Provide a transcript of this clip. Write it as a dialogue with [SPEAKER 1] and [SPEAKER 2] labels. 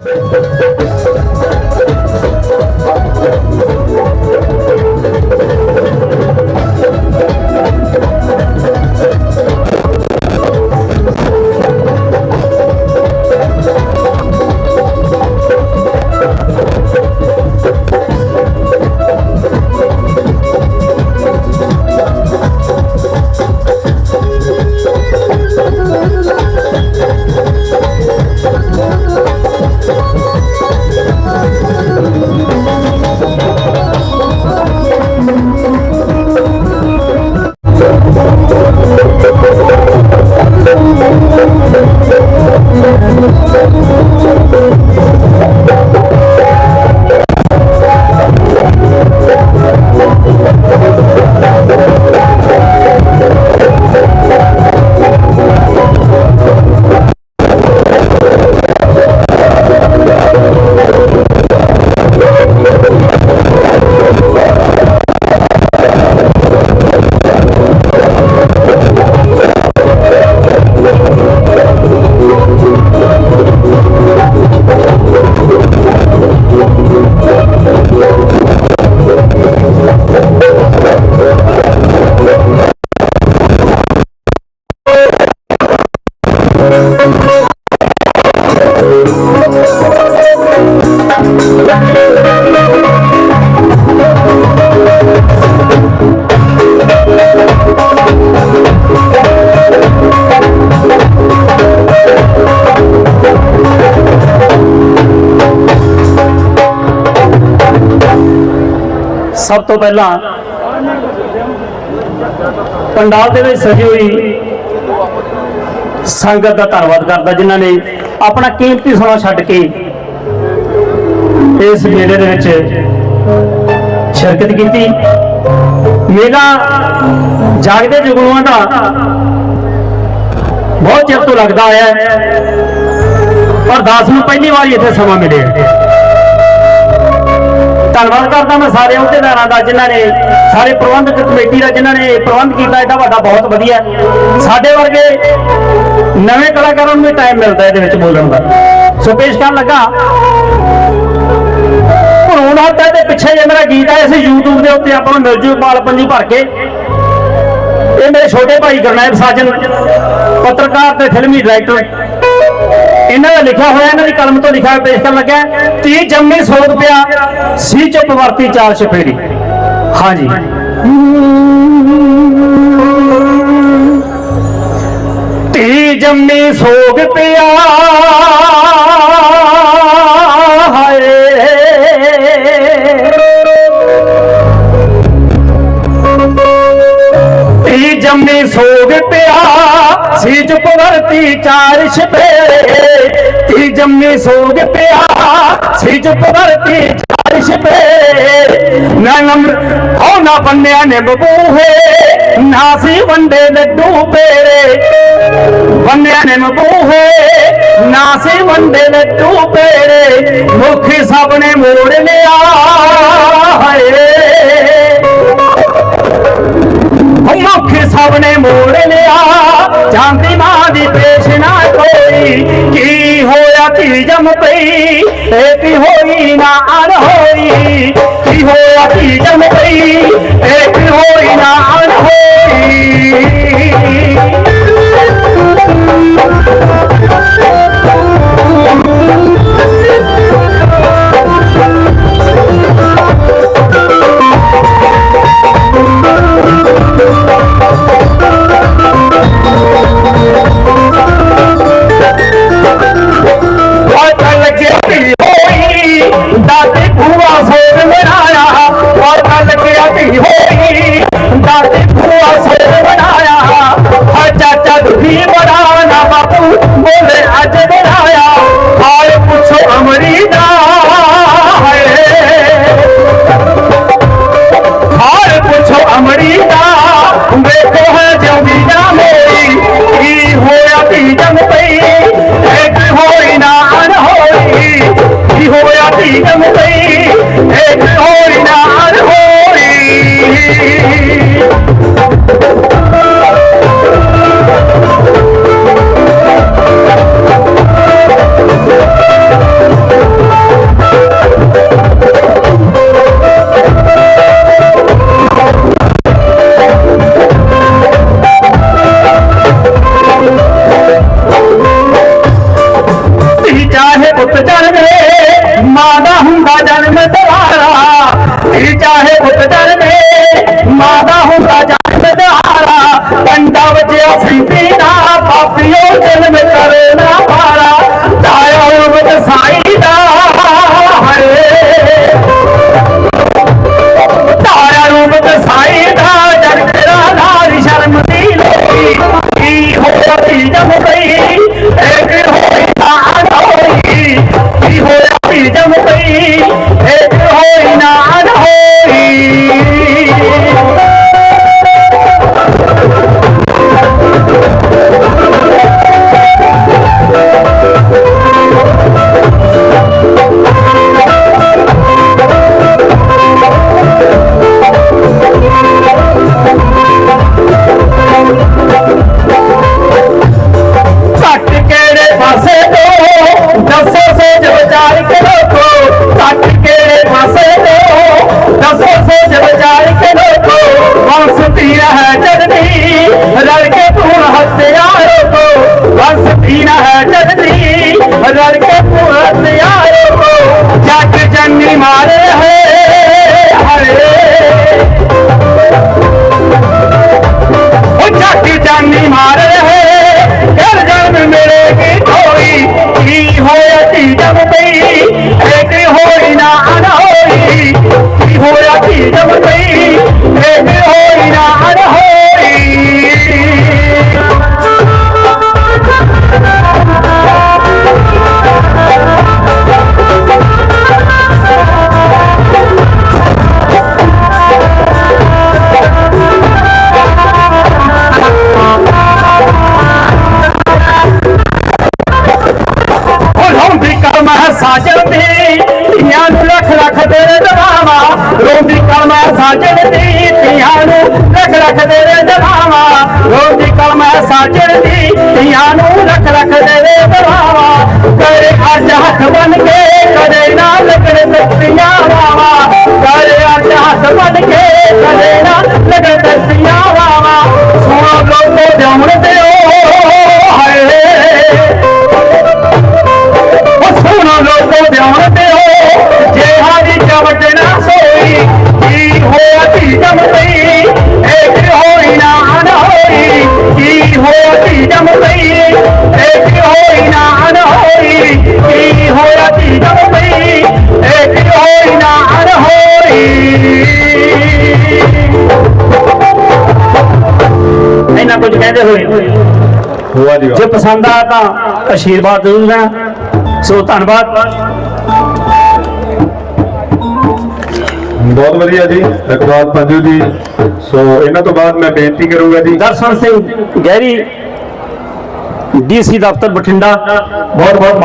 [SPEAKER 1] Thank you. ਸਭ ਤੋਂ ਪਹਿਲਾਂ ਪੰਡਾਲ ਦੇ ਵਿੱਚ ਸਜੀ ਹੋਈ ਸੰਗਤ ਦਾ ਧੰਨਵਾਦ ਕਰਦਾ ਜਿਨ੍ਹਾਂ ਨੇ ਆਪਣਾ ਕੀਮਤੀ ਸਮਾਂ ਛੱਡ ਕੇ ਇਸ ਮੇਲੇ ਦੇ ਵਿੱਚ ਸ਼ਿਰਕਤ ਕੀਤੀ। ਮੇਲਾ ਜਾਗਦੇ ਜਗਨੂਆਂ ਦਾ ਬਹੁਤ ਚਿਰ ਤੋਂ ਲੱਗਦਾ ਆਇਆ ਹੈ, ਪਰ ਦਾਸ ਨੂੰ ਪਹਿਲੀ ਵਾਰ ਇੱਥੇ ਸਮਾਂ ਮਿਲਿਆ। ਧੰਨਵਾਦ ਕਰਦਾ ਮੈਂ ਸਾਰੇ ਅਹੁਦੇਦਾਰਾਂ ਦਾ ਜਿਨ੍ਹਾਂ ਨੇ ਸਾਰੇ ਪ੍ਰਬੰਧਕ ਕਮੇਟੀ ਦਾ ਜਿਨ੍ਹਾਂ ਨੇ ਪ੍ਰਬੰਧ ਕੀਤਾ, ਇਹਦਾ ਵੱਡਾ ਬਹੁਤ ਵਧੀਆ। ਸਾਡੇ ਵਰਗੇ ਨਵੇਂ ਕਲਾਕਾਰਾਂ ਨੂੰ ਵੀ ਟਾਈਮ ਮਿਲਦਾ ਇਹਦੇ ਵਿੱਚ ਬੋਲਣ ਦਾ। ਸੋ ਪੇਸ਼ ਕਰਨ ਲੱਗਾ। ਭਰੂਣ ਹੱਤਾ ਦੇ ਪਿੱਛੇ ਜੇ ਮੇਰਾ ਗੀਤ ਆਇਆ ਸੀ YouTube ਦੇ ਉੱਤੇ, ਆਪਾਂ ਨੂੰ ਮਿਲ ਜੂ ਪਾਲ ਪੰਜੀ ਭਰ ਕੇ। ਇਹ ਮੇਰੇ ਛੋਟੇ ਭਾਈ ਗੁਰਨਾਇਬ ਸਾਜਨ, ਪੱਤਰਕਾਰ ਤੇ ਫਿਲਮੀ ਡਾਇਰੈਕਟਰ ਇਹਨਾਂ ਦਾ ਲਿਖਿਆ ਹੋਇਆ, ਇਹਨਾਂ ਦੀ ਕਲਮ ਤੋਂ ਲਿਖਿਆ ਪੇਸ਼ ਕਰਨ ਲੱਗਾ ਤੀ ਜੰਮੀ ਸੋਗ ਪਿਆ, ਸੀ ਚੁੱਪ ਵਰਤੀ ਚਾਰ ਛਪੇੜੀ। ਹਾਂਜੀ। ਤੀ ਜੰਮੀ ਸੋਗ ਪਿਆ ਜੰਮੀ ਸੋਗ ਪਿਆ। ਸੀ ਚੁੱਪ ਵਰਤੀ ਚਾਰ ਛਪੇੜੇ ਤੀ ਜੰਮੀ ਸੋਗ ਪਿਆ। ਸੀ ਚੁੱਪ ਚਾਰ ਛਪੇੜੇ ਨਾ ਨੰਬਰ ਹੋ ਨਾ ਬੰਨਿਆ ਨੇ ਬਬੂਹੇ ਨਾ ਸੀ ਵੰਡੇ ਲੱਡੂ ਪੇਰੇ ਬੰਨਿਆ ਨੇ ਬਬੂਹੇ ਨਾ ਸੀ ਵੰਡੇ ਲੱਡੂ ਪੇੜੇ। ਮੁਖੀ ਸਭ ਨੇ ਮੋੜ ਲਿਆ। ਹਾਏ। ਮੁਖ ਸਭ ਨੇ ਮੋੜ ਲਿਆ। ਜਾਂਦੀ ਮਾਂ ਦੀ ਪੇਸ਼ ਨਾ ਕੋਈ, ਕੀ ਹੋਇਆ ਧੀ ਜਮ ਪਈ? ਇਹ ਕੀ ਹੋਈ ਨਾ ਅਣ ਹੋਈ? ਕੀ ਹੋਇਆ ਧੀ ਜਮ ਪਈ? ਇਹ ਕੀ ਹੋਈ ਨਾ ਅਣ ਹੋਈ? like this. ਜਮ ਹੋਈ ਇੱਕ ਹੋਈ ਨਾਲ ਹੋਈ। ਚਾਹੇ ਪੁੱਤ ਜਨਮੇ ਮਾਂ ਹੁੰਦਾ ਜਨਮ ਦੁਆਰਾ ਕੰਡਾ ਵਜਿਆ ਸਿੰਧੀ ਦਾ ਵੰਸ ਤੀਰਾ ਹੈ ਜਗਦੀ ਰਲ ਕੇ ਤੂੰ ਹੱਥਿਆਰੋ ਕੋ ਵੰਸ ਤੀਰਾ ਹੈ ਜਗਦੀ ਰਲ ਕੇ ਤੂੰ ਹੱਥਿਆਰੋ ਕੋ ਜੱਟ ਜੰਨੀ ਮਾਰੇ ਹੈ ਹਰੇ ਸਾਜਣ ਦੀ ਧੀਆਂ ਨੂੰ ਲੱਖ ਲੱਖ ਤੇਰੇ ਦਵਾਵਾ ਰੋਂਦੀ ਕਲਮ ਸਾਜਣ ਦੀ ਧੀਆਂ ਨੂੰ ਲੱਖ ਲੱਖ ਤੇਰੇ ਦਵਾਵਾ ਰੋਂਦੀ ਕਲਮ ਸਾਜਣ ਦੀ ਧੀਆਂ ਨੂੰ ਲੱਖ ਲੱਖ ਤੇਰੇ ਦਵਾਵਾ ਕਰੇ ਅੱਜ ਹੱਥ ਬਨ ਕੇ ਕਦੇ ਨਾ ਲੱਗਣ ਤੱਤੀਆਂ ਵਾਵਾ। ਕਰੇ ਅੱਜ ਹੱਥ ਬਨ ਕੇ ਕਦੇ ਨਾ ਲੱਗਣ ਤੱਤੀਆਂ ਵਾਵਾ। ਸੋਹਣਾ ਲੋਕੋ ਜਾਉਣ ਦਿਓ ਪਸੰਦ ਆ ਤਾਂ ਜ਼ਰੂਰ ਦੇਣਾ ਸੋ ਧੰਨਵਾਦ।
[SPEAKER 2] ਬਹੁਤ ਵਧੀਆ ਜੀ ਇਕਬਾਲ ਪੰਜੂ ਜੀ। ਸੋ ਇਹਨਾਂ ਤੋਂ ਬਾਅਦ ਮੈਂ ਬੇਨਤੀ ਕਰੂੰਗਾ ਜੀ।
[SPEAKER 1] ਦਰਸ਼ਨ ਸਿੰਘ ਗਹਿਰੀ ਡੀਸੀ ਦਫ਼ਤਰ ਬਠਿੰਡਾ ਬਹੁਤ ਬਹੁਤ